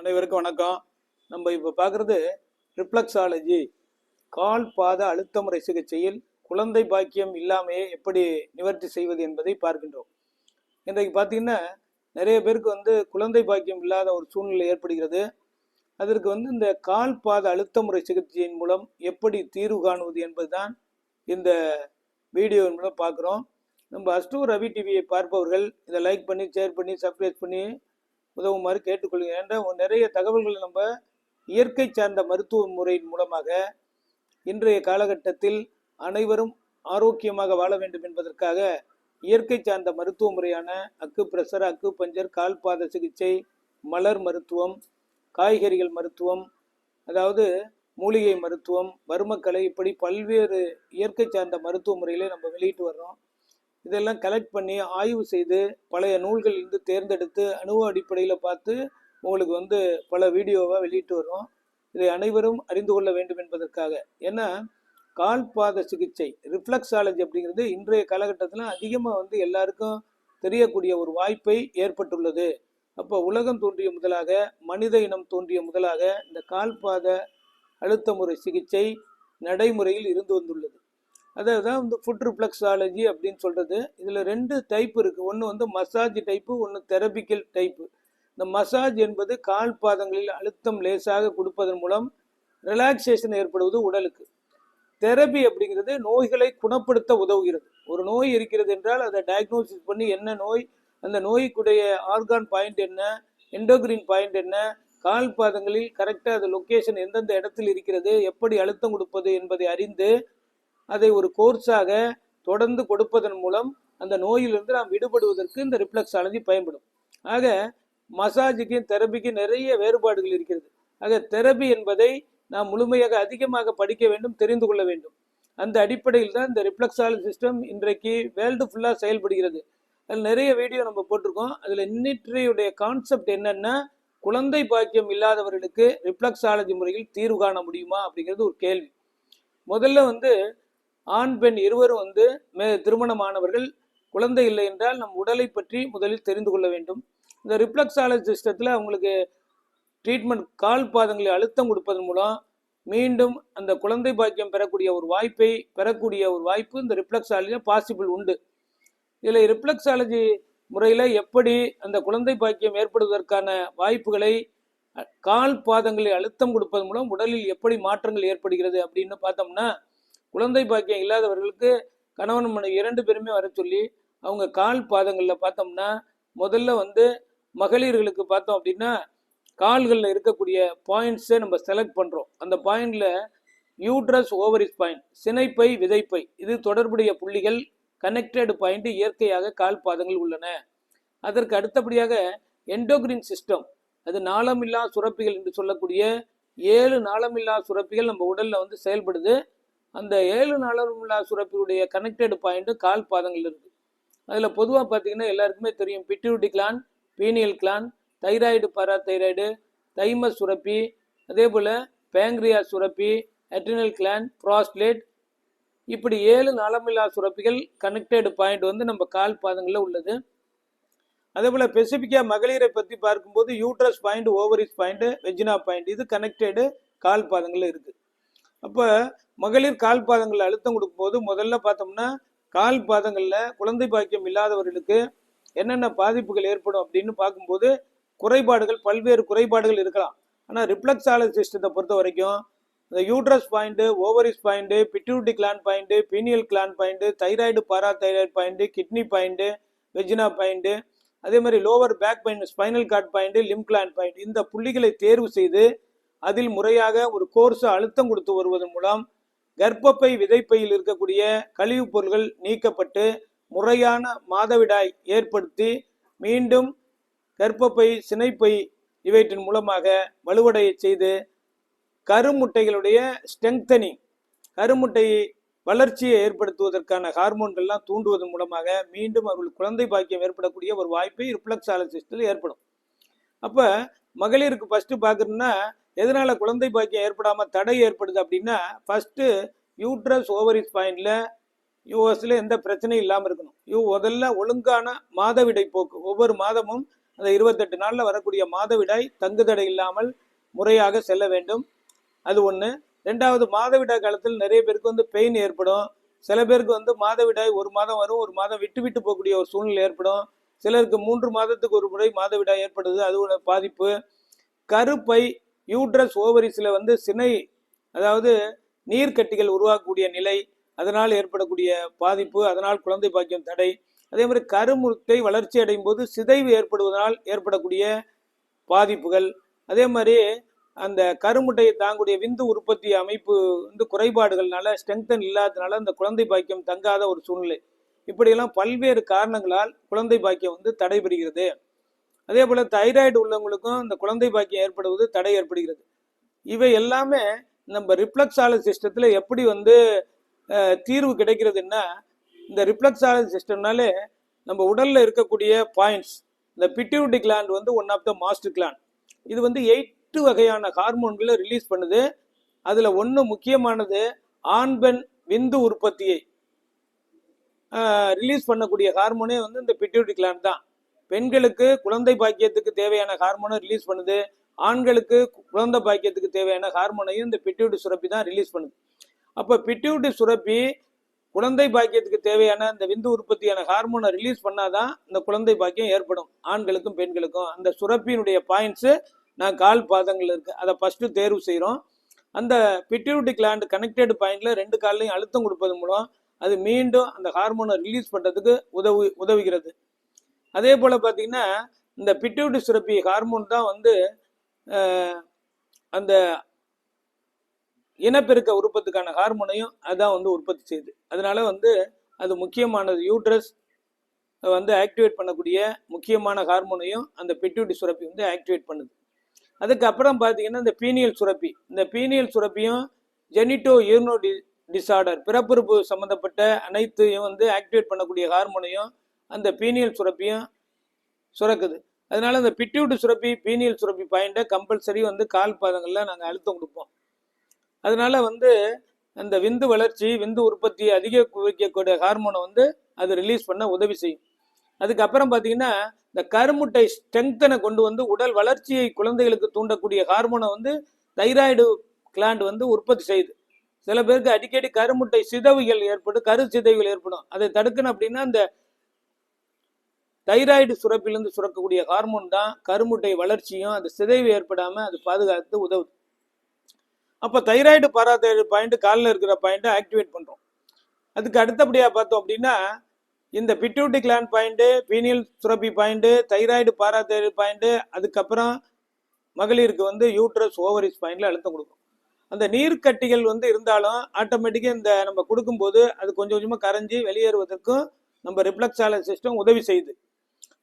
அனைவருக்கும் வணக்கம். நம்ம இப்போ பார்க்குறது ரிப்ளக்ஸாலஜி. கால் பாத அழுத்த முறை சிகிச்சையில் குழந்தை பாக்கியம் இல்லாமையே எப்படி நிவர்த்தி செய்வது என்பதை பார்க்கின்றோம். இன்றைக்கு பார்த்தீங்கன்னா நிறைய பேருக்கு வந்து குழந்தை பாக்கியம் இல்லாத ஒரு சூழ்நிலை ஏற்படுகிறது. அதற்கு வந்து இந்த கால் பாத அழுத்த முறை சிகிச்சையின் மூலம் எப்படி தீர்வு காணுவது என்பதுதான் இந்த வீடியோவின் மூலம் பார்க்குறோம். நம்ம அஸ்டோ ரவி டிவியை பார்ப்பவர்கள் இதை லைக் பண்ணி ஷேர் பண்ணி சப்ஸ்கிரைப் பண்ணி உதவுமாறு கேட்டுக்கொள்கிறேன். என்ற நிறைய தகவல்களை நம்ம இயற்கை சார்ந்த மருத்துவ முறையின் மூலமாக இன்றைய காலகட்டத்தில் அனைவரும் ஆரோக்கியமாக வாழ வேண்டும் என்பதற்காக இயற்கை சார்ந்த மருத்துவ முறையான அக்கு பிரஷர் அக்கு பஞ்சர் கால்பாத சிகிச்சை மலர் மருத்துவம் காய்கறிகள் மருத்துவம் அதாவது மூலிகை மருத்துவம் வருமக்கலை இப்படி பல்வேறு இயற்கை சார்ந்த மருத்துவ முறையிலே நம்ம வெளியிட்டு வர்றோம். இதெல்லாம் கலெக்ட் பண்ணி ஆய்வு செய்து பழைய நூல்களிலிருந்து தேர்ந்தெடுத்து அனுபவ அடிப்படையில் பார்த்து உங்களுக்கு வந்து பல வீடியோவாக வெளியிட்டு வரும் இதை அனைவரும் அறிந்து கொள்ள வேண்டும் என்பதற்காக. ஏன்னா கால்பாத சிகிச்சை ரிஃப்ளக்ஸாலஜி அப்படிங்கிறது இன்றைய காலகட்டத்தில் அதிகமாக வந்து எல்லாருக்கும் தெரியக்கூடிய ஒரு வாய்ப்பை ஏற்பட்டுள்ளது. அப்போ உலகம் தோன்றிய முதலாக மனித இனம் தோன்றிய முதலாக இந்த கால்பாத அழுத்த முறை சிகிச்சை நடைமுறையில் இருந்து வந்துள்ளது. அதை தான் வந்து ஃபுட் ரிஃப்ளக்ஸாலஜி அப்படின்னு சொல்கிறது இதில் ரெண்டு டைப் இருக்குது ஒன்று வந்து மசாஜ் டைப்பு ஒன்று தெரபிக்கல் டைப்பு இந்த மசாஜ் என்பது கால் பாதங்களில் அழுத்தம் லேசாக கொடுப்பதன் மூலம் ரிலாக்ஸேஷன் ஏற்படுவது உடலுக்கு. தெரபி அப்படிங்கிறது நோய்களை குணப்படுத்த உதவுகிறது. ஒரு நோய் இருக்கிறது என்றால் அதை டயக்னோசிஸ் பண்ணி என்ன நோய் அந்த நோய்க்குடைய ஆர்கான் பாயிண்ட் என்ன எண்டோகிரின் பாயிண்ட் என்ன கால் பாதங்களில் கரெக்டாக அது லொக்கேஷன் எந்தெந்த இடத்தில் இருக்கிறது எப்படி அழுத்தம் கொடுப்பது என்பதை அறிந்து அதை ஒரு கோர்ஸாக தொடர்ந்து கொடுப்பதன் மூலம் அந்த நோயிலிருந்து நாம் விடுபடுவதற்கு இந்த ரிப்ளக்ஸாலஜி பயன்படும். ஆக மசாஜுக்கும் தெரபிக்கும் நிறைய வேறுபாடுகள் இருக்கிறது. ஆக தெரபி என்பதை நாம் முழுமையாக அதிகமாக படிக்க வேண்டும் தெரிந்து கொள்ள வேண்டும். அந்த அடிப்படையில் தான் இந்த ரிப்ளக்ஸாலஜி சிஸ்டம் இன்றைக்கு வேர்ல்டு ஃபுல்லாக செயல்படுகிறது. அதில் நிறைய வீடியோ நம்ம போட்டிருக்கோம். அதில் இன்னிட்ரியுடைய கான்செப்ட் என்னென்னா குழந்தை பாக்கியம் இல்லாதவர்களுக்கு ரிப்ளக்ஸாலஜி முறையில் தீர்வு காண முடியுமா அப்படிங்கிறது ஒரு கேள்வி. முதல்ல வந்து ஆண் பெண் இருவரும் வந்து மே திருமணமானவர்கள். குழந்தை இல்லை என்றால் நம் உடலை பற்றி முதலில் தெரிந்து கொள்ள வேண்டும். இந்த ரிஃப்ளக்ஸாலஜி சிஸ்டத்தில் அவங்களுக்கு ட்ரீட்மெண்ட் கால் பாதங்களில் அழுத்தம் கொடுப்பதன் மூலம் மீண்டும் அந்த குழந்தை பாக்கியம் பெறக்கூடிய ஒரு வாய்ப்பை பெறக்கூடிய ஒரு வாய்ப்பு இந்த ரிஃப்ளக்ஸாலஜியில் பாசிபிள் உண்டு. இதில் ரிப்ளக்ஸாலஜி முறையில் எப்படி அந்த குழந்தை பாக்கியம் ஏற்படுவதற்கான வாய்ப்புகளை கால் பாதங்களில் அழுத்தம் கொடுப்பதன் மூலம் உடலில் எப்படி மாற்றங்கள் ஏற்படுகிறது அப்படின்னு பார்த்தோம்னா குழந்தை பாக்கியம் இல்லாதவர்களுக்கு கணவன் மனைவி இரண்டு பேருமே வர சொல்லி அவங்க கால் பாதங்களில் பார்த்தோம்னா முதல்ல வந்து மகளிர்களுக்கு பார்த்தோம் அப்படின்னா கால்களில் இருக்கக்கூடிய பாயிண்ட்ஸை நம்ம செலக்ட் பண்ணுறோம் அந்த பாயிண்டில் யூட்ரஸ் ஓவரிஸ் பாயிண்ட் சினைப்பை விதைப்பை இது தொடர்புடைய புள்ளிகள் கனெக்டட் பாயிண்ட் இயற்கையாக கால் பாதங்கள் உள்ளன. அதற்கு அடுத்தபடியாக எண்டோக்ரின் சிஸ்டம் அது நாளமில்லா சுரப்பிகள் என்று சொல்லக்கூடிய ஏழு நாளமில்லா சுரப்பிகள் நம்ம உடலில் வந்து செயல்படுது. அந்த ஏழு நாளமில்லா சுரப்பியுடைய கனெக்டட் பாயிண்ட்டு கால் பாதங்கள் இருக்குது அதில் பொதுவாக பார்த்தீங்கன்னா எல்லாருக்குமே தெரியும். Pituitary gland pineal gland thyroid parathyroid thymus சுரப்பி அதே போல் பேங்க்ரியா சுரப்பி அட்ரினல் கிளான் ப்ராஸ்லேட் இப்படி ஏழு நாளமில்லா சுரப்பிகள் கனெக்டடு பாயிண்ட் வந்து நம்ம கால் பாதங்களில் உள்ளது. அதே போல் ஸ்பெசிஃபிக்காக மகளிரை பற்றி பார்க்கும்போது uterus point ovaries point vagina point இது கனெக்டடு கால் பாதங்களில் இருக்குது அப்போ மகளிர் கால் பாதங்களில் அழுத்தம் கொடுக்கும்போது முதல்ல பார்த்தோம்னா கால் பாதங்களில் குழந்தை பாக்கியம் இல்லாதவர்களுக்கு என்னென்ன பாதிப்புகள் ஏற்படும் அப்படின்னு பார்க்கும்போது குறைபாடுகள் பல்வேறு குறைபாடுகள் இருக்கலாம். ஆனால் ரிஃப்ளக்ஸாலஜி சிஸ்டத்தை பொறுத்த வரைக்கும் இந்த uterus point ovaries point pituitary gland point pineal gland point thyroid parathyroid point kidney point vagina point அதே மாதிரி lower back point spinal cord point limb gland point இந்த புள்ளிகளை தேர்வு செய்து அதில் முறையாக ஒரு கோர்ஸ் அழுத்தம் கொடுத்து வருவதன் மூலம் கர்ப்பப்பை விதைப்பையில் இருக்கக்கூடிய கழிவுப் பொருள்கள் நீக்கப்பட்டு முறையான மாதவிடாய் ஏற்படுத்தி மீண்டும் கர்ப்பப்பை சினைப்பை இவற்றின் மூலமாக வலுவடைய செய்து கருமுட்டைகளுடைய ஸ்ட்ரெங்தனிங் கருமுட்டை வளர்ச்சியை ஏற்படுத்துவதற்கான ஹார்மோன்கள்லாம் தூண்டுவதன் மூலமாக மீண்டும் அவர்கள் குழந்தை பாக்கியம் ஏற்படக்கூடிய ஒரு வாய்ப்பை ரிப்ளக்ஸாலஜிஸ்டில் ஏற்படும். அப்போ மகளிருக்கு ஃபஸ்ட்டு பார்க்குறோம்னா எதனால் குழந்தை பாக்கியம் ஏற்படாமல் தடை ஏற்படுது அப்படின்னா ஃபர்ஸ்ட் யூட்ரஸ் ஓவரிஸ் பாயிண்ட்ல யூஎஸ்ல எந்த பிரச்சனையும் இல்லாமல் இருக்கணும். இவ் முதல்ல ஒழுங்கான மாதவிடை போக்கு. ஒவ்வொரு மாதமும் அந்த இருபத்தெட்டு நாளில் வரக்கூடிய மாதவிடாய் தங்குதடை இல்லாமல் முறையாக செல்ல வேண்டும். அது ஒன்று ரெண்டாவது மாதவிடாய் காலத்தில் நிறைய பேருக்கு வந்து பெயின் ஏற்படும். சில பேருக்கு வந்து மாதவிடாய் ஒரு மாதம் வரும் ஒரு மாதம் விட்டு விட்டு போகக்கூடிய ஒரு சூழ்நிலை ஏற்படும். சிலருக்கு மூன்று மாதத்துக்கு ஒரு முறை மாதவிடாய் ஏற்படுது. அது ஒரு பாதிப்பு. கருப்பை யூட்ரஸ் ஓவரிஸில் வந்து சினை அதாவது நீர்க்கட்டிகள் உருவாக்கக்கூடிய நிலை அதனால் ஏற்படக்கூடிய பாதிப்பு அதனால் குழந்தை பாக்கியம் தடை. அதே மாதிரி கருமுட்டை வளர்ச்சி அடையும் போது சிதைவு ஏற்படுவதனால் ஏற்படக்கூடிய பாதிப்புகள். அதே மாதிரி அந்த கருமுட்டையை தாங்கக்கூடிய விந்து உற்பத்தி அமைப்பு வந்து குறைபாடுகள்னால ஸ்ட்ரெங்தன் இல்லாததுனால அந்த குழந்தை பாக்கியம் தங்காத ஒரு சூழ்நிலை. இப்படியெல்லாம் பல்வேறு காரணங்களால் குழந்தை பாக்கியம் வந்து தடைபெறுகிறது. அதே போல் தைராய்டு உள்ளவங்களுக்கும் இந்த குழந்தை பாக்கியம் ஏற்படுவது தடை ஏற்படுகிறது. இவை எல்லாமே நம்ம ரிப்ளக்ஸாலஜி சிஸ்டத்தில் எப்படி வந்து தீர்வு கிடைக்கிறதுன்னா இந்த ரிப்ளக்ஸாலஜி சிஸ்டம்னாலே நம்ம உடலில் இருக்கக்கூடிய பாயிண்ட்ஸ் இந்த பிட்யூட்டி கிளாண்ட் வந்து one of the master gland இது வந்து எட்டு வகையான ஹார்மோன்களை ரிலீஸ் பண்ணுது. அதில் ஒன்று முக்கியமானது ஆண் பெண் விந்து உற்பத்தியை ரிலீஸ் பண்ணக்கூடிய ஹார்மோனே வந்து இந்த பிட்யூட்டி கிளாண்ட் தான். பெண்களுக்கு குழந்தை பாக்கியத்துக்கு தேவையான ஹார்மோனை ரிலீஸ் பண்ணுது. ஆண்களுக்கு குழந்தை பாக்கியத்துக்கு தேவையான ஹார்மோனையும் இந்த பிட்யூட்டி சுரப்பி தான் ரிலீஸ் பண்ணுது. அப்போ பிட்யூட்டி சுரப்பி குழந்தை பாக்கியத்துக்கு தேவையான இந்த விந்து உற்பத்தியான ஹார்மோனை ரிலீஸ் பண்ணாதான் இந்த குழந்தை பாக்கியம் ஏற்படும். ஆண்களுக்கும் பெண்களுக்கும் அந்த சுரப்பியினுடைய பாயிண்ட்ஸு நான் கால் பாதங்கள் இருக்கு. அதை ஃபர்ஸ்ட் தேர்வு செய்கிறோம் அந்த பிட்யூட்டி கிளாண்ட் கனெக்டட் பாயிண்ட்ல ரெண்டு கால்லையும் அழுத்தம் கொடுப்பது மூலம் அது மீண்டும் அந்த ஹார்மோனை ரிலீஸ் பண்ணுறதுக்கு உதவி உதவுகிறது. அதே போல் பார்த்தீங்கன்னா இந்த பிட்யூட்டி சுரப்பி ஹார்மோன் தான் வந்து அந்த இனப்பெருக்க உற்பத்திக்கான ஹார்மோனையும் அதான் வந்து உற்பத்தி செய்யுது. அதனால வந்து அது முக்கியமானது யூட்ரஸ் வந்து ஆக்டிவேட் பண்ணக்கூடிய முக்கியமான ஹார்மோனையும் அந்த பிட்யூட்டி சுரப்பி வந்து ஆக்டிவேட் பண்ணுது. அதுக்கப்புறம் பார்த்தீங்கன்னா இந்த பீனியல் சுரப்பி. இந்த பீனியல் சுரப்பியும் ஜெனிட்டோ யூர்னோ டி டிசார்டர் பிறப்புறுப்பு சம்மந்தப்பட்ட அனைத்தையும் வந்து ஆக்டிவேட் பண்ணக்கூடிய ஹார்மோனையும் அந்த பீனியல் சுரப்பியும் சுரக்குது. அதனால அந்த பிட்டியூட்டு சுரப்பி பீனியல் சுரப்பி பாயிண்ட்டை கம்பல்சரி வந்து கால் பாதங்களில் நாங்கள் அழுத்தம் கொடுப்போம். அதனால வந்து அந்த விந்து வளர்ச்சி விந்து உற்பத்தியை அதிகரிக்கக்கூடிய ஹார்மோனை வந்து அது ரிலீஸ் பண்ண உதவி செய்யும். அதுக்கப்புறம் பார்த்தீங்கன்னா இந்த கருமுட்டை ஸ்ட்ரெங்தனை கொண்டு வந்து உடல் வளர்ச்சியை குழந்தைகளுக்கு தூண்டக்கூடிய ஹார்மோனை வந்து தைராய்டு கிளாண்ட் வந்து உற்பத்தி செய்யுது. சில பேருக்கு அடிக்கடி கருமுட்டை சிதைவுகள் ஏற்படும் கரு சிதைவுகள் ஏற்படும். அதை தடுக்கணும் அப்படின்னா இந்த தைராய்டு சுரப்பிலிருந்து சுரக்கக்கூடிய ஹார்மோன் தான் கருமுட்டை வளர்ச்சியும் அந்த சிதைவு ஏற்படாம அது பாதுகாத்து உதவுது. அப்போ தைராய்டு பாராதைடு பாயிண்ட் காலில் இருக்கிற பாயிண்ட்டை ஆக்டிவேட் பண்ணுறோம் அதுக்கு அடுத்தபடியாக பார்த்தோம் அப்படின்னா இந்த பிட்யூட்டி கிளாண்ட் பாயிண்ட்டு பீனியல் சுரப்பி பாயிண்ட்டு தைராய்டு பாராதைடு பாயிண்ட்டு அதுக்கப்புறம் மகளிருக்கு வந்து யூட்ரஸ் ஓவரிஸ் பாயிண்ட்ல அழுத்தம் கொடுக்கும். அந்த நீர்க்கட்டிகள் வந்து இருந்தாலும் ஆட்டோமேட்டிக்காக இந்த நம்ம கொடுக்கும்போது அது கொஞ்சம் கொஞ்சமாக கரைஞ்சி வெளியேறுவதற்கும் நம்ம ரிஃப்ளக்ஸாலஜி சிஸ்டம் உதவி செய்யுது.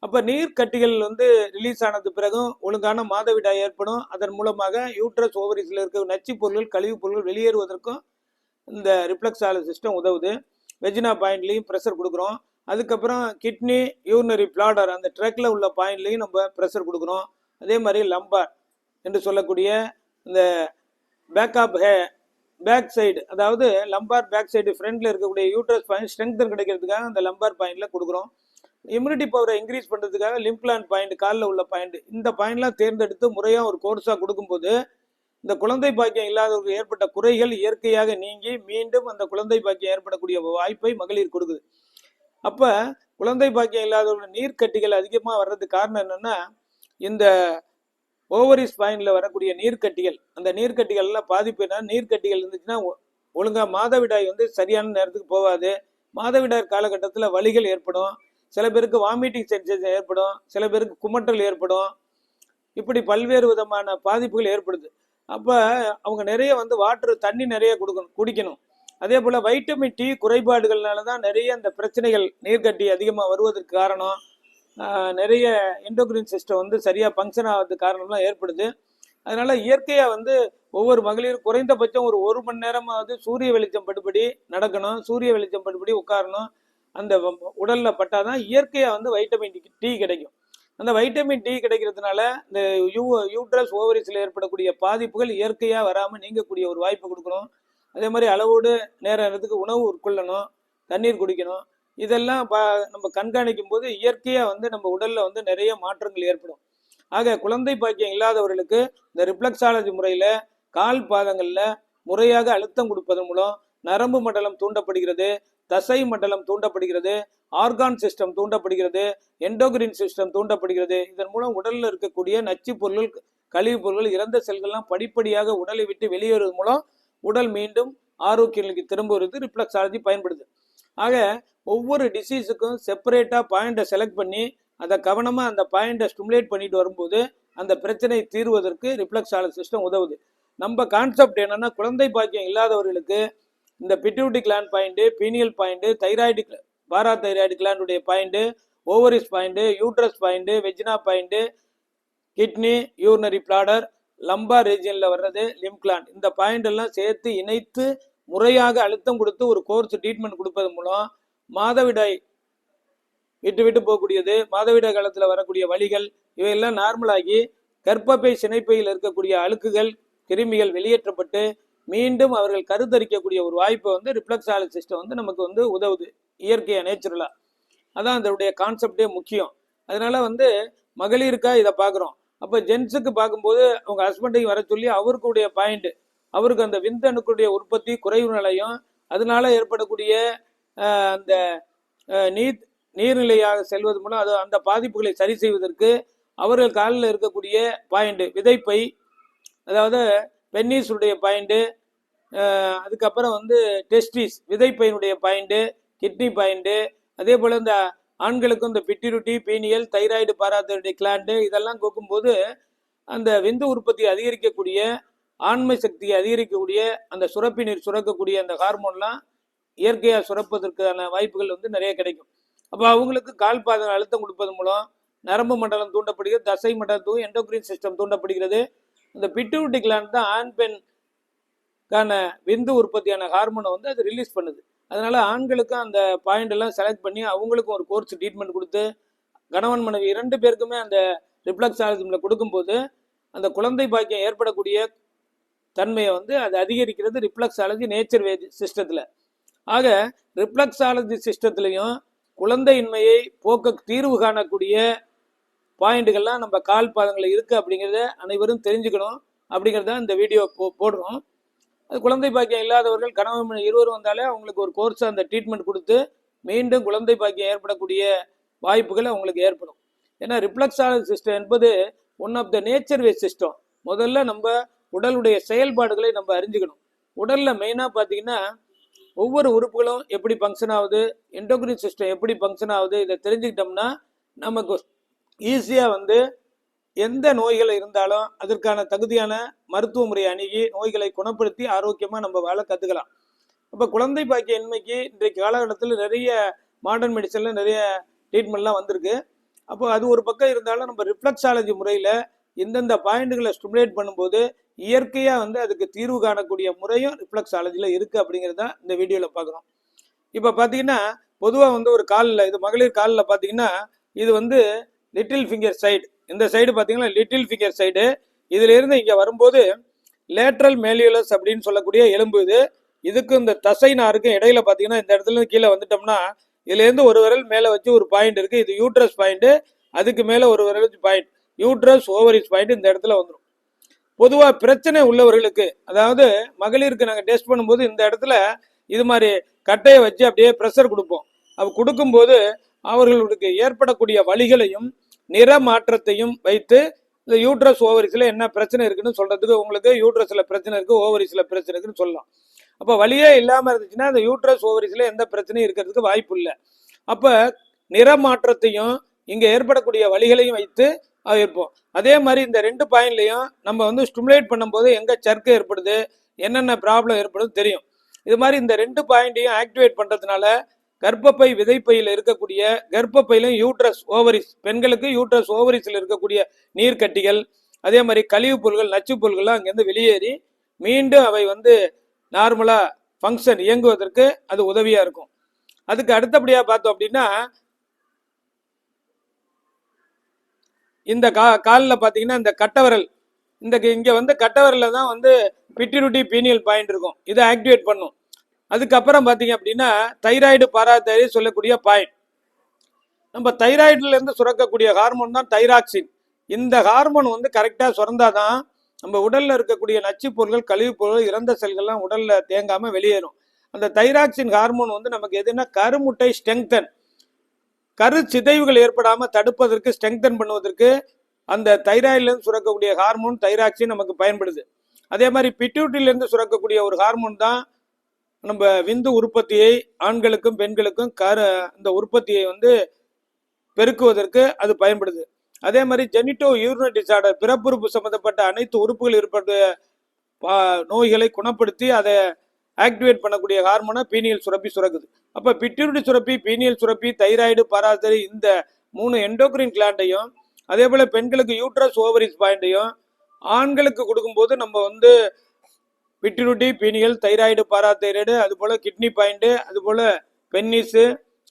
அப்போ நீர்க்கட்டிகள் வந்து ரிலீஸ் ஆனது பிறகும் ஒழுங்கான மாதவிடாய் ஏற்படும். அதன் மூலமாக யூட்ரஸ் ஓவரிஸில் இருக்க நச்சுப் பொருள்கள் கழிவுப் பொருள்கள் வெளியேறுவதற்கும் இந்த ரிஃப்ளக்ஸாலஜி சிஸ்டம் உதவுது. வெஜினா பாயிண்ட்லேயும் ப்ரெஷர் கொடுக்குறோம். அதுக்கப்புறம் கிட்னி யூரினரி பிளாடர் அந்த ட்ரக்கில் உள்ள பாயிண்ட்லேயும் நம்ம ப்ரெஷர் கொடுக்குறோம். அதே மாதிரி லம்பார் என்று சொல்லக்கூடிய இந்த பேக்கப் ஹே பேக் சைடு அதாவது லம்பார் பேக் சைடு ஃப்ரண்ட்ல இருக்கக்கூடிய யூட்ரஸ் பாயிண்ட் ஸ்ட்ரெங்தன் கிடைக்கிறதுக்காக அந்த லம்பார் பாயிண்டில் கொடுக்குறோம். இம்யூனிட்டி பவரை இன்க்ரீஸ் பண்ணுறதுக்காக லிம்ப்லான் பாயிண்ட் காலில் உள்ள பாயிண்ட் இந்த பாயிண்ட்லாம் தேர்ந்தெடுத்து முறையாக ஒரு கோர்ஸாக கொடுக்கும்போது இந்த குழந்தை பாக்கியம் இல்லாதவர்களுக்கு ஏற்பட்ட குறைகள் இயற்கையாக நீங்கி மீண்டும் அந்த குழந்தை பாக்கியம் ஏற்படக்கூடிய வாய்ப்பை மகளிர் கொடுக்குது. அப்போ குழந்தை பாக்கியம் இல்லாதவர்கள் நீர்க்கட்டிகள் அதிகமாக வர்றதுக்கு காரணம் என்னென்னா இந்த ஓவரிஸ் பாயிண்ட்ல வரக்கூடிய நீர்க்கட்டிகள். அந்த நீர்க்கட்டிகள்லாம் பாதிப்பு என்ன நீர்க்கட்டிகள் இருந்துச்சுன்னா ஒ- மாதவிடாய் வந்து சரியான நேரத்துக்கு போகாது. மாதவிடாய் காலகட்டத்தில் வலிகள் ஏற்படும். சில பேருக்கு வாமிட்டிங் சென்சேஷன் ஏற்படும் சில பேருக்கு குமட்டல் ஏற்படும். இப்படி பல்வேறு விதமான பாதிப்புகள் ஏற்படுது. அப்போ அவங்க நிறைய வந்து வாட்டர் தண்ணி நிறைய கொடுக்கணும் குடிக்கணும். அதே போல் வைட்டமின் டி குறைபாடுகள்னால தான் நிறைய அந்த பிரச்சனைகள் நீர்க்கட்டி அதிகமாக வருவதற்கு காரணம். நிறைய எண்டோக்ரின் சிஸ்டம் வந்து சரியாக ஃபங்க்ஷன் ஆகிறதுக்கு காரணம்லாம் ஏற்படுது. அதனால் இயற்கையாக வந்து ஒவ்வொரு மகளிரும் குறைந்தபட்சம் ஒரு ஒரு மணி நேரமாவது சூரிய வெளிச்சம் படுபடி நடக்கணும். சூரிய வெளிச்சம் படுபடி உட்காரணும். அந்த வ- பட்டால் தான் இயற்கையாக வந்து வைட்டமின் டி டி கிடைக்கும். அந்த வைட்டமின் டி கிடைக்கிறதுனால இந்த யூ யூட்ரஸ் ஓவரிஸில் ஏற்படக்கூடிய பாதிப்புகள் இயற்கையாக வராமல் நீங்கக்கூடிய ஒரு வாய்ப்பு கொடுக்கணும். அதே மாதிரி அளவோடு நேர நேரத்துக்கு உணவு உட்கொள்ளணும் தண்ணீர் குடிக்கணும். இதெல்லாம் பா நம்ம கண்காணிக்கும் போது இயற்கையாக வந்து நம்ம உடலில் வந்து நிறைய மாற்றங்கள் ஏற்படும். ஆக குழந்தை பாக்கியம் இல்லாதவர்களுக்கு இந்த ரிப்ளக்ஸாலஜி முறையில் கால் பாதங்களில் முறையாக அழுத்தம் கொடுப்பதன் மூலம் நரம்பு மண்டலம் தூண்டப்படுகிறது தசை மண்டலம் தூண்டப்படுகிறது ஆர்கான் சிஸ்டம் தூண்டப்படுகிறது எண்டோகிரின் சிஸ்டம் தூண்டப்படுகிறது. இதன் மூலம் உடலில் இருக்கக்கூடிய நச்சு பொருள் கழிவுப் பொருட்கள் இறந்த செல்கள்லாம் படிப்படியாக உடலை விட்டு வெளியேறுவது மூலம் உடல் மீண்டும் ஆரோக்கிய நிலைக்கு திரும்புவதற்கு ரிஃப்ளெக்ஸாலஜி பயன்படுது. ஆக ஒவ்வொரு டிசீஸுக்கும் செப்பரேட்டாக பாயிண்டை செலக்ட் பண்ணி அதை கவனமாக அந்த பாயிண்டை ஸ்டிமுலேட் பண்ணிட்டு வரும்போது அந்த பிரச்சனை தீர்வதற்கு ரிஃப்ளெக்ஸாலஜி சிஸ்டம் உதவுது. நம்ம கான்செப்ட் என்னன்னா குழந்தை பாக்கியம் இல்லாதவர்களுக்கு இந்த pituitary gland point pineal point thyroid parathyroid கிளாண்டுடைய point ovaries point uterus point vagina point kidney urinary bladder lumbar ரீஜியனில் வர்றது லிம் கிளாண்ட் இந்த பாயிண்ட் எல்லாம் சேர்த்து இணைத்து முறையாக அழுத்தம் கொடுத்து ஒரு கோர்ஸ் ட்ரீட்மெண்ட் கொடுப்பதன் மூலம் மாதவிடாய் விட்டு விட்டு போகக்கூடியது மாதவிடாய் காலத்தில் வரக்கூடிய வழிகள் இவையெல்லாம் நார்மலாகி கர்ப்பப்பை சினைப்பையில் இருக்கக்கூடிய அழுக்குகள் கிருமிகள் வெளியேற்றப்பட்டு மீண்டும் அவர்கள் கருத்தரிக்கக்கூடிய ஒரு வாய்ப்பை வந்து ரிஃப்ளெக்ஸாலஜி சிஸ்டம் வந்து நமக்கு வந்து உதவுது. இயற்கையா நேச்சுரலா அதான் அதனுடைய கான்செப்டே முக்கியம். அதனால வந்து மகளிருக்கா இதை பார்க்குறோம். அப்போ ஜென்ஸுக்கு பார்க்கும்போது அவங்க ஹஸ்பண்டையும் வர சொல்லி அவருக்குடைய பாயிண்ட் அவருக்கு அந்த விந்தணுக்களுடைய உற்பத்தி குறைவு நிலையும் அதனால ஏற்படக்கூடிய அந்த நீர் நீர்நிலையாக செல்வது மூலம் அது அந்த பாதிப்புகளை சரி செய்வதற்கு அவர்கள் காலில் இருக்கக்கூடிய பாயிண்ட் விதைப்பை அதாவது பென்னீஸுடைய பாயிண்ட்டு அதுக்கப்புறம் வந்து டெஸ்டிஸ் விதைப்பையினுடைய பாயிண்ட்டு கிட்னி பாயிண்ட்டு அதே போல் இந்த ஆண்களுக்கும் இந்த pituitary pineal thyroid parathyroid gland இதெல்லாம் கோக்கும்போது அந்த விந்து உற்பத்தியை அதிகரிக்கக்கூடிய ஆண்மை சக்தியை அதிகரிக்கக்கூடிய அந்த சுரப்பி நீர் சுரக்கக்கூடிய அந்த ஹார்மோன்லாம் இயற்கையாக சுரப்பதற்கான வாய்ப்புகள் வந்து நிறைய கிடைக்கும். அப்போ அவங்களுக்கு கால் பாதம் அழுத்தம் கொடுப்பதன் மூலம் நரம்பு மண்டலம் தூண்டப்படுகிறது தசை மண்டலம் தூ எண்டோக்ரின் சிஸ்டம் தூண்டப்படுகிறது. இந்த பிட்டுருட்டி கிளாண்ட் தான் ஆண் கான விந்து உற்பத்தியான ஹார்மோனை வந்து அது ரிலீஸ் பண்ணுது. அதனால் ஆண்களுக்கும் அந்த பாயிண்ட் எல்லாம் செலக்ட் பண்ணி அவங்களுக்கும் ஒரு கோர்ஸ் ட்ரீட்மெண்ட் கொடுத்து கணவன் மனைவி இரண்டு பேருக்குமே அந்த ரிஃப்ளெக்ஸாலஜிமில் கொடுக்கும்போது அந்த குழந்தை பாக்கியம் ஏற்படக்கூடிய தன்மையை வந்து அது அதிகரிக்கிறது ரிப்ளக்ஸாலஜி நேச்சர் வேஜ் சிஸ்டத்தில் ஆக ரிஃப்ளெக்ஸாலஜி சிஸ்டத்துலையும் குழந்தையின்மையை போக்க தீர்வு காணக்கூடிய பாயிண்ட்டுகள்லாம் நம்ம கால் பாதங்களில் இருக்குது அப்படிங்கிறத அனைவரும் தெரிஞ்சுக்கணும் அப்படிங்கிறத இந்த வீடியோ போ போடுறோம். அது குழந்தை பாக்கியம் இல்லாதவர்கள் கணவன் இருவரும் வந்தாலே அவங்களுக்கு ஒரு கோர்ஸ் அந்த ட்ரீட்மெண்ட் கொடுத்து மீண்டும் குழந்தை பாக்கியம் ஏற்படக்கூடிய வாய்ப்புகள் அவங்களுக்கு ஏற்படும். ஏன்னா ரிஃப்ளெக்ஸாலஜி சிஸ்டம் என்பது one of the nature ways system முதல்ல நம்ம உடலுடைய செயல்பாடுகளை நம்ம அறிஞ்சுக்கணும். உடலில் மெயினாக பார்த்தீங்கன்னா ஒவ்வொரு உறுப்புகளும் எப்படி ஃபங்க்ஷன் ஆகுது என்டோக்ரின் சிஸ்டம் எப்படி ஃபங்க்ஷன் ஆகுது இதை தெரிஞ்சுக்கிட்டோம்னா நமக்கு ஈஸியாக வந்து எந்த நோய்கள் இருந்தாலும் அதற்கான தகுதியான மருத்துவ முறையை அணுகி நோய்களை குணப்படுத்தி ஆரோக்கியமாக நம்ம வாழ கற்றுக்கலாம் இப்போ குழந்தை பாக்கிய இன்மைக்கு இன்றைக்கு காலகட்டத்தில் நிறைய மாடர்ன் மெடிசனில் நிறைய ட்ரீட்மெண்ட்லாம் வந்திருக்கு. அப்போ அது ஒரு பக்கம் இருந்தாலும் நம்ம ரிஃப்ளெக்ஸாலஜி முறையில் இந்தந்த பாயிண்ட்டுகளை ஸ்டிமுலேட் பண்ணும்போது இயற்கையாக வந்து அதுக்கு தீர்வு காணக்கூடிய முறையும் ரிஃப்ளெக்ஸாலஜியில் இருக்குது அப்படிங்கிறது தான் இந்த வீடியோவில் பார்க்குறோம். இப்போ பார்த்தீங்கன்னா பொதுவாக வந்து ஒரு காலில் இது மகளிர் காலில் பார்த்தீங்கன்னா இது வந்து லிட்டில் ஃபிங்கர் சைடு இந்த சைடு பார்த்தீங்கன்னா லிட்டில் ஃபிங்கர் சைடு இதிலிருந்து இங்கே வரும்போது லேட்ரல் மேலியுலஸ் அப்படின்னு சொல்லக்கூடிய எலும்பு இது. இதுக்கு இந்த தசை நாருக்கும் இடையில பார்த்தீங்கன்னா இந்த இடத்துல கீழே வந்துட்டோம்னா இதுலேருந்து ஒரு விரல் மேலே வச்சு ஒரு பாயிண்ட் இருக்கு. இது யூட்ரஸ் பாயிண்ட் அதுக்கு மேலே ஒரு விரல் வச்சு பாயிண்ட் யூட்ரஸ் ஓவரிஸ் பாயிண்ட் இந்த இடத்துல வந்துடும் பொதுவாக பிரச்சனை உள்ளவர்களுக்கு அதாவது மகளிருக்கு நாங்கள் டெஸ்ட் பண்ணும்போது இந்த இடத்துல இது மாதிரி கட்டையை வச்சு அப்படியே ப்ரெஷர் கொடுப்போம். அப்போ கொடுக்கும்போது அவர்களுக்கு ஏற்படக்கூடிய வழிகளையும் நிற மாற்றத்தையும் வைத்து இந்த யூட்ரஸ் ஓவரிஸில் என்ன பிரச்சனை இருக்குன்னு சொல்கிறதுக்கு உங்களுக்கு யூட்ரஸில் பிரச்சனை இருக்குது ஓவரிஸில் பிரச்சனை இருக்குன்னு சொல்லலாம். அப்போ வழியே இல்லாமல் இருந்துச்சுன்னா அந்த யூட்ரஸ் ஓவரிஸில் எந்த பிரச்சனையும் இருக்கிறதுக்கு வாய்ப்பு இல்லை. அப்போ நிற மாற்றத்தையும் இங்கே ஏற்படக்கூடிய வழிகளையும் வைத்து இருப்போம். அதே மாதிரி இந்த ரெண்டு பாயிண்ட்லையும் நம்ம வந்து ஸ்டிமுலேட் பண்ணும்போது எங்கே சர்க்கு ஏற்படுது என்னென்ன ப்ராப்ளம் ஏற்படுது தெரியும். இது மாதிரி இந்த ரெண்டு பாயிண்ட்டையும் ஆக்டிவேட் பண்ணுறதுனால கர்ப்பப்பை விதைப்பையில் இருக்கக்கூடிய கர்ப்பப்பையிலும் யூட்ரஸ் ஓவரிஸ் பெண்களுக்கு யூட்ரஸ் ஓவரிஸில் இருக்கக்கூடிய நீர்க்கட்டிகள் அதே மாதிரி கழிவுப் பொருள்கள் நச்சுப் பொருள்கள்லாம் அங்கேருந்து வெளியேறி மீண்டும் அவை வந்து நார்மலாக ஃபங்க்ஷன் இயங்குவதற்கு அது உதவியாக இருக்கும். அதுக்கு அடுத்தபடியாக பார்த்தோம் அப்படின்னா இந்த கா காலில் பார்த்தீங்கன்னா இந்த கட்டவரல் இந்த இங்கே வந்து கட்டவரலில் தான் வந்து பிட்டிருட்டி பீனியல் பாயிண்ட் இருக்கும். இதை ஆக்டிவேட் பண்ணும். அதுக்கப்புறம் பார்த்தீங்க அப்படின்னா தைராய்டு பாராதைராய்டு சொல்லக்கூடிய பாயிண்ட் நம்ம தைராய்டுலேருந்து சுரக்கக்கூடிய ஹார்மோன் தான் தைராக்சின். இந்த ஹார்மோன் வந்து கரெக்டாக சுரந்தாதான் நம்ம உடலில் இருக்கக்கூடிய நச்சுப் பொருட்கள் கழிவுப் பொருட்கள் இறந்த செல்கள்லாம் உடலில் தேங்காமல் வெளியேறும். அந்த தைராக்சின் ஹார்மோன் வந்து நமக்கு எதுனா கருமுட்டை ஸ்ட்ரெங்தன் கரு சிதைவுகள் ஏற்படாமல் தடுப்பதற்கு ஸ்ட்ரெங்தன் பண்ணுவதற்கு அந்த தைராய்டுலேருந்து சுரக்கக்கூடிய ஹார்மோன் தைராக்சின் நமக்கு பயன்படுது. அதே மாதிரி பிட்யூட்டிலேருந்து சுரக்கக்கூடிய ஒரு ஹார்மோன் தான் நம்ம விந்து உற்பத்தியை ஆண்களுக்கும் பெண்களுக்கும் கரு இந்த உற்பத்தியை வந்து பெருக்குவதற்கு அது பயன்படுது. அதே மாதிரி ஜெனிட்டோ யூரினரி டிசார்டர் பிறப்புறுப்பு சம்பந்தப்பட்ட அனைத்து உறுப்புகள் ஏற்பட்ட நோய்களை குணப்படுத்தி அதை ஆக்டிவேட் பண்ணக்கூடிய ஹார்மோனை பீனியல் சுரப்பி சுரக்குது. அப்போ பிட்யூரிட்டி சுரப்பி பீனியல் சுரப்பி தைராய்டு பராசரி இந்த மூணு எண்டோக்ரின் கிளாண்டையும் அதே போல் பெண்களுக்கு யூட்ரஸ் ஓவரிஸ் பாயிண்டையும் ஆண்களுக்கு கொடுக்கும்போது நம்ம வந்து பிட்யூரிட்டி பீனியல் தைராய்டு பாராதைராய்டு அதுபோல் கிட்னி பாயிண்ட்டு அது போல் பென்னிஸு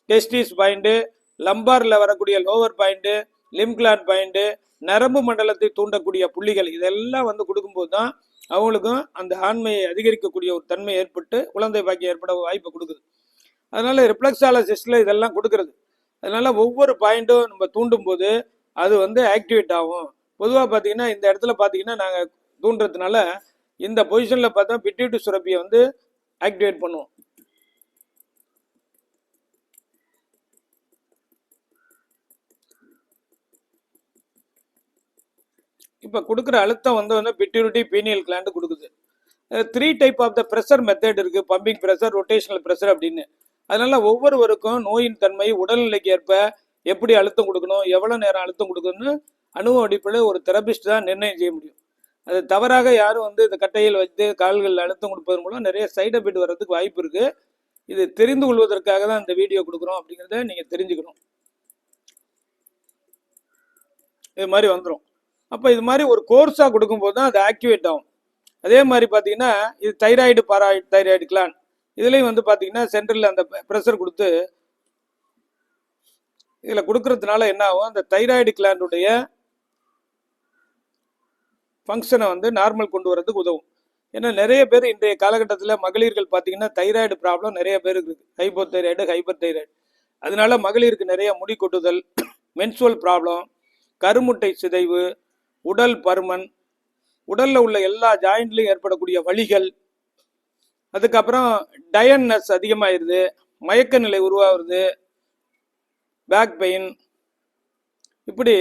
டெஸ்டிஸ் பாயிண்ட்டு லம்பாரில் வரக்கூடிய லோவர் பாயிண்ட்டு லிம்கிளான் பாயிண்ட்டு நரம்பு மண்டலத்தை தூண்டக்கூடிய புள்ளிகள் இதெல்லாம் வந்து கொடுக்கும்போது தான் அவங்களுக்கும் அந்த ஆண்மையை அதிகரிக்கக்கூடிய ஒரு தன்மை ஏற்பட்டு குழந்தை பாக்கியம் ஏற்பட வாய்ப்பு கொடுக்குது. அதனால ரிப்ளக்ஸாலஜிஸ்டில் இதெல்லாம் கொடுக்கறது. அதனால ஒவ்வொரு பாயிண்ட்டும் நம்ம தூண்டும் போது அது வந்து ஆக்டிவேட் ஆகும். பொதுவாக பார்த்தீங்கன்னா இந்த இடத்துல பார்த்தீங்கன்னா நாங்கள் தூண்டுறதுனால இந்த பொசிஷனில் பார்த்தா பிட்டியூட்டி சுரப்பியை வந்து ஆக்டிவேட் பண்ணுவோம் இப்போ கொடுக்குற அழுத்தம் வந்து வந்து பிட்டியூட்டி பீனியல் கிளாண்டு கொடுக்குது. Three type of the pressure method இருக்கு பம்பிங் ப்ரெஷர் ரொட்டேஷனல் ப்ரெஷர் அப்படின்னு. அதனால ஒவ்வொருவருக்கும் நோயின் தன்மை உடல்நிலைக்கு ஏற்ப எப்படி அழுத்தம் கொடுக்கணும் எவ்வளோ நேரம் அழுத்தம் கொடுக்கணும்னு அனுபவ அடிப்படையில் ஒரு தெரபிஸ்ட் தான் நிர்ணயம் செய்ய முடியும். அது தவறாக யாரும் வந்து இந்த கட்டையில் வைத்து கால்களில் அழுத்தம் கொடுப்பதன் மூலம் நிறைய சைடு எஃபெக்ட் வர்றதுக்கு வாய்ப்பு இருக்கு. இது தெரிந்து கொள்வதற்காக தான் இந்த வீடியோ கொடுக்குறோம் அப்படிங்கிறத நீங்கள் தெரிஞ்சுக்கணும். இது மாதிரி வந்துடும் அப்போ இது மாதிரி ஒரு கோர்ஸாக கொடுக்கும்போது தான் அது ஆக்டிவேட் ஆகும். அதே மாதிரி பார்த்தீங்கன்னா இது தைராய்டு பாராய்டு தைராய்டு கிளான் இதுலேயும் வந்து பார்த்தீங்கன்னா சென்டரில் அந்த ப்ரெஷர் கொடுத்து இதில் கொடுக்கறதுனால என்ன ஆகும்? அந்த தைராய்டு கிளாண்டுடைய ஃபங்க்ஷனை வந்து நார்மல் கொண்டு வரதுக்கு உதவும். ஏன்னா நிறைய பேர் இன்றைய காலகட்டத்தில் மகளிர்கள் பார்த்தீங்கன்னா தைராய்டு ப்ராப்ளம் நிறைய பேருக்கு இருக்குது ஹைப்போ தைராய்டு ஹைப்பர் தைராய்டு அதனால மகளிருக்கு நிறைய முடி கொட்டுதல் மென்சுவல் ப்ராப்ளம் கருமுட்டை சிதைவு உடல் பருமன் உடலில் உள்ள எல்லா ஜாயிண்ட்லையும் ஏற்படக்கூடிய வழிகள் அதுக்கப்புறம் டயன்னஸ் அதிகமாயிருது மயக்க நிலை உருவாகிறது பேக் பெயின் இப்படி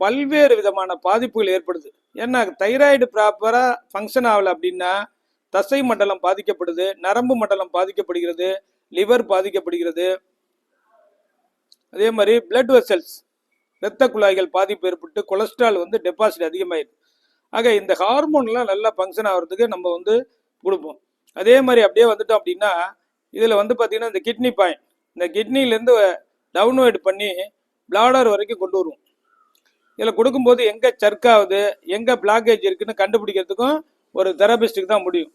பல்வேறு விதமான பாதிப்புகள் ஏற்படுது. ஏன்னா தைராய்டு ப்ராப்பராக ஃபங்க்ஷன் ஆகலை அப்படின்னா தசை மண்டலம் பாதிக்கப்படுது நரம்பு மண்டலம் பாதிக்கப்படுகிறது லிவர் பாதிக்கப்படுகிறது. அதே மாதிரி பிளட் வெசல்ஸ் இரத்த குழாய்கள் பாதிப்பு ஏற்பட்டு கொலஸ்ட்ரால் வந்து டெபாசிட் அதிகமாயிடுது ஆக இந்த ஹார்மோன்லாம் நல்லா ஃபங்க்ஷன் ஆகிறதுக்கு நம்ம வந்து கொடுப்போம். அதே மாதிரி அப்படியே வந்துட்டோம் அப்படின்னா இதில் வந்து பார்த்தீங்கன்னா இந்த கிட்னி பாயிண்ட் இந்த கிட்னிலேருந்து டவுன்வேர்டு பண்ணி பிளாடர் வரைக்கும் கொண்டு வருவோம். இதில் கொடுக்கும்போது எங்கே சர்க் ஆகுது எங்கே பிளாக்கேஜ் இருக்குன்னு கண்டுபிடிக்கிறதுக்கும் ஒரு தெரபிஸ்ட்டுக்கு தான் முடியும்.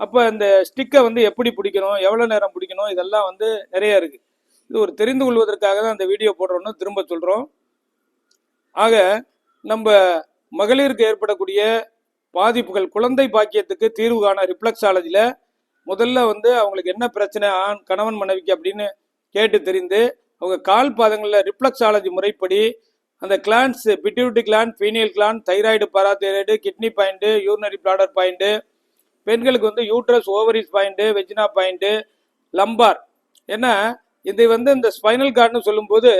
அப்போ இந்த ஸ்டிக்கை வந்து எப்படி பிடிக்கணும் எவ்வளோ நேரம் பிடிக்கணும் இதெல்லாம் வந்து நிறைய இருக்குது இது ஒரு தெரிந்து கொள்வதற்காக தான் இந்த வீடியோ போடுறோன்னு திரும்ப சொல்கிறோம் ஆக நம்ம மகளிருக்கு ஏற்படக்கூடிய பாதிப்புகள் குழந்தை பாக்கியத்துக்கு தீர்வு காண ரிப்ளக்ஸாலஜியில் முதல்ல வந்து அவங்களுக்கு என்ன பிரச்சனை ஆண் கணவன் மனைவிக்கு அப்படின்னு கேட்டு தெரிந்து அவங்க கால் பாதங்களில் ரிப்ளக்ஸாலஜி முறைப்படி அந்த glands pituitary gland pineal gland thyroid parathyroid kidney point urinary bladder point பெண்களுக்கு வந்து uterus ovaries point vagina point lumbar ஏன்னா இது வந்து இந்த ஸ்பைனல் கார்டுன்னு சொல்லும்போது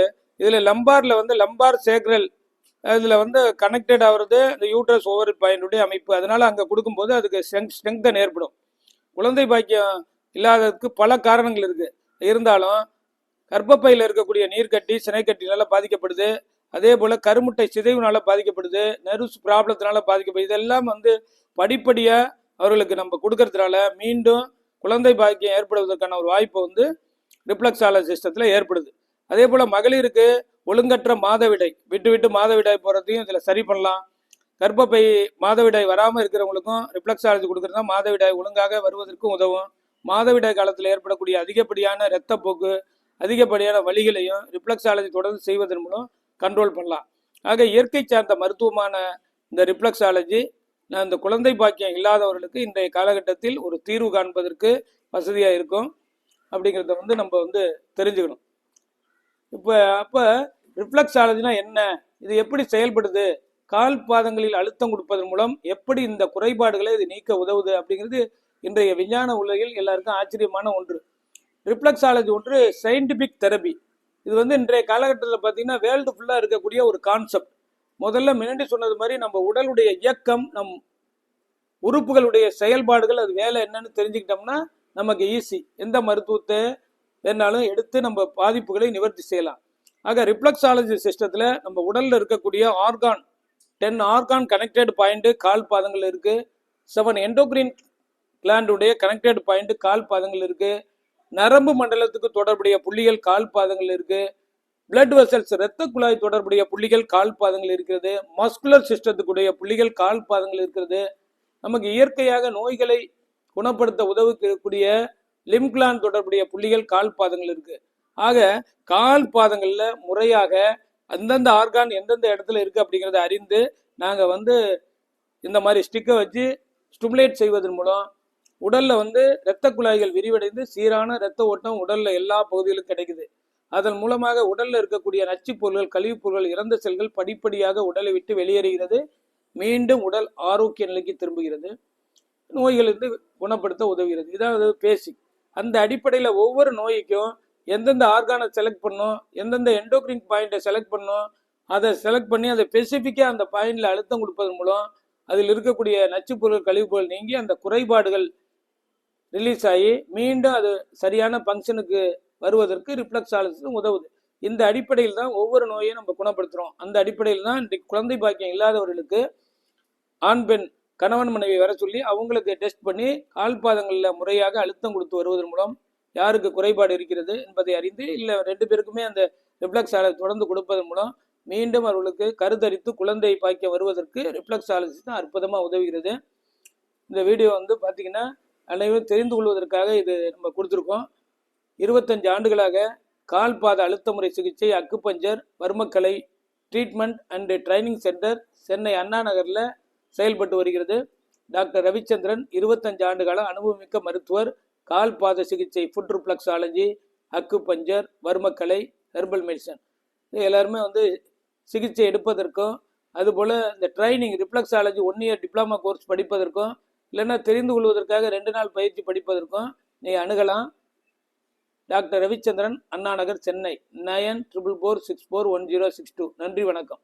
இதில் லம்பாரில் வந்து லம்பார் சேக்ரல் இதில் வந்து கனெக்டட் ஆகிறது இந்த யூட்ரஸ் ஓவர் பாயிண்டுடைய அமைப்பு. அதனால் அங்கே கொடுக்கும்போது அதுக்கு ஸ்ட்ரெங்க் ஸ்ட்ரெங்தன் ஏற்படும். குழந்தை பாக்கியம் இல்லாததுக்கு பல காரணங்கள் இருக்குது இருந்தாலும் கர்ப்பப்பையில் இருக்கக்கூடிய நீர்க்கட்டி சினைக்கட்டினால பாதிக்கப்படுது. அதே போல் கருமுட்டை சிதைவுனால பாதிக்கப்படுது நர்வ்ஸ் ப்ராப்ளத்தினால பாதிக்கப்படுது. இதெல்லாம் வந்து படிப்படியாக அவர்களுக்கு நம்ம கொடுக்கறதுனால மீண்டும் குழந்தை பாக்கியம் ஏற்படுவதற்கான ஒரு வாய்ப்பு வந்து ரிப்ளக்ஸாலஜி சிஸ்டத்தில் ஏற்படுது. அதே போல் மகளிருக்கு ஒழுங்கற்ற மாதவிடை விட்டு விட்டு மாதவிடாய் போகிறதையும் இதில் சரி பண்ணலாம். கர்ப்பப்பை மாதவிடாய் வராமல் இருக்கிறவங்களுக்கும் ரிப்ளக்ஸாலஜி கொடுக்குறது தான் மாதவிடாய் ஒழுங்காக வருவதற்கும் உதவும். மாதவிடாய் காலத்தில் ஏற்படக்கூடிய அதிகப்படியான இரத்தப்போக்கு அதிகப்படியான வழிகளையும் ரிப்ளக்ஸாலஜி தொடர்ந்து செய்வதன் மூலம் கண்ட்ரோல் பண்ணலாம். ஆக இயற்கை சார்ந்த மருத்துவமான இந்த ரிப்ளக்ஸாலஜி இந்த குழந்தை பாக்கியம் இல்லாதவர்களுக்கு இன்றைய காலகட்டத்தில் ஒரு தீர்வு காண்பதற்கு வசதியாக இருக்கும். அப்படிங்கிறத வந்து நம்ம வந்து தெரிஞ்சுக்கணும். இப்போ அப்போ ரிஃப்ளெக்ஸாலஜினா என்ன? இது எப்படி செயல்படுது? கால் பாதங்களில் அழுத்தம் கொடுப்பதன் மூலம் எப்படி இந்த குறைபாடுகளை இது நீக்க உதவுது? அப்படிங்கிறது இன்றைய விஞ்ஞான உலகில் எல்லாருக்கும் ஆச்சரியமான ஒன்று. ரிஃப்ளெக்ஸாலஜி ஒன்று சயின்டிபிக் தெரபி இது வந்து இன்றைய காலகட்டத்தில் பார்த்தீங்கன்னா வேர்ல்டு ஃபுல்லாக இருக்கக்கூடிய ஒரு கான்செப்ட் முதல்ல முன்னாடி சொன்னது மாதிரி நம்ம உடலுடைய இயக்கம் நம் உறுப்புகளுடைய செயல்பாடுகள் அது வேலை என்னன்னு தெரிஞ்சுக்கிட்டோம்னா நமக்கு ஈஸி எந்த மருத்துவத்தை வேணாலும் எடுத்து நம்ம பாதிப்புகளை நிவர்த்தி செய்யலாம். ஆக ரிப்ளக்ஸாலஜி சிஸ்டத்தில் நம்ம உடலில் இருக்கக்கூடிய organ ten organ connected point கால் பாதங்கள் இருக்குது செவன் என்டோக்ரீன் கிளாண்டுடைய கனெக்டட் பாயிண்ட்டு கால் பாதங்கள் இருக்குது நரம்பு மண்டலத்துக்கு தொடர்புடைய புள்ளிகள் கால் பாதங்கள் இருக்கு. பிளட் வெசல்ஸ் இரத்த குழாய் தொடர்புடைய புள்ளிகள் கால் பாதங்கள் இருக்கிறது. மஸ்குலர் சிஸ்டத்துக்குடைய புள்ளிகள் கால் பாதங்கள் இருக்கிறது. நமக்கு இயற்கையாக நோய்களை குணப்படுத்த உதவக்கூடிய லிம்கிளான் தொடர்புடைய புள்ளிகள் கால் பாதங்கள் இருக்கு. ஆக கால் பாதங்கள்ல முறையாக அந்தந்த ஆர்கான் எந்தெந்த இடத்துல இருக்கு அப்படிங்கிறத அறிந்து நாங்கள் வந்து இந்த மாதிரி ஸ்டிக்கை வச்சு ஸ்டிமுலேட் செய்வதன் மூலம் உடல்ல வந்து இரத்த குழாய்கள் விரிவடைந்து சீரான இரத்த ஓட்டம் உடல்ல எல்லா பகுதிகளும் கிடைக்குது. அதன் மூலமாக உடல்ல இருக்கக்கூடிய நச்சுப் பொருள்கள் கழிவுப் பொருள்கள் இறந்த செல்கள் படிப்படியாக உடலை விட்டு வெளியேறுகிறது. மீண்டும் உடல் ஆரோக்கிய நிலைக்கு திரும்புகிறது. நோய்களிலிருந்து குணப்படுத்த உதவுகிறது. இதாவது பேசிக் அந்த அடிப்படையில் ஒவ்வொரு நோய்க்கும் எந்தெந்த ஆர்கானை செலக்ட் பண்ணும் எந்தெந்த எண்டோக்ரின் பாயிண்ட்டை செலக்ட் பண்ணும் அதை செலக்ட் பண்ணி அதை ஸ்பெசிஃபிக்காக அந்த பாயிண்டில் அழுத்தம் கொடுப்பதன் மூலம் அதில் இருக்கக்கூடிய நச்சுப் பொருள் கழிவுப் பொருள் நீங்கி அந்த குறைபாடுகள் ரிலீஸ் ஆகி மீண்டும் அது சரியான ஃபங்க்ஷனுக்கு வருவதற்கு ரிஃப்ளெக்ஸாலஜி உதவுது. இந்த அடிப்படையில் தான் ஒவ்வொரு நோயையும் நம்ம குணப்படுத்துகிறோம் அந்த அடிப்படையில் தான் இன்றைக்கு குழந்தை பாக்கியம் இல்லாதவர்களுக்கு ஆண் பெண் கணவன் மனைவி வர சொல்லி அவங்களுக்கு டெஸ்ட் பண்ணி கால் பாதங்களில் முறையாக அழுத்தம் கொடுத்து வருவதன் மூலம் யாருக்கு குறைபாடு இருக்கிறது என்பதை அறிந்து இல்லை ரெண்டு பேருக்குமே அந்த ரிஃப்ளெக்ஸாலஜி தொடர்ந்து கொடுப்பதன் மூலம் மீண்டும் அவர்களுக்கு கருத்தரித்து குழந்தை பாய்க்க வருவதற்கு ரிஃப்ளெக்ஸாலஜி தான் அற்புதமாக உதவுகிறது. இந்த வீடியோ வந்து பார்த்தீங்கன்னா அனைவரும் தெரிந்து கொள்வதற்காக இது நம்ம கொடுத்துருக்கோம். இருபத்தஞ்சு ஆண்டுகளாக கால் பாத அழுத்த முறை சிகிச்சை acupuncture Varmakalai treatment and training centre Chennai Anna நகரில் செயல்பட்டு வருகிறது. டாக்டர் ரவிச்சந்திரன் இருபத்தஞ்சு ஆண்டுகால அனுபவமிக்க மருத்துவர். கால் பாத சிகிச்சை foot reflexology acupuncture Varmakalai herbal medicine இது எல்லாருமே வந்து சிகிச்சை எடுப்பதற்கும் அதுபோல் இந்த training reflexology one year diploma course படிப்பதற்கும் இல்லைன்னா தெரிந்து கொள்வதற்காக ரெண்டு நாள் பயிற்சி படிப்பதற்கும் நீ அணுகலாம். Doctor Ravichandran Anna Nagar Chennai. Nine triple four six four one zero six two. நன்றி வணக்கம்.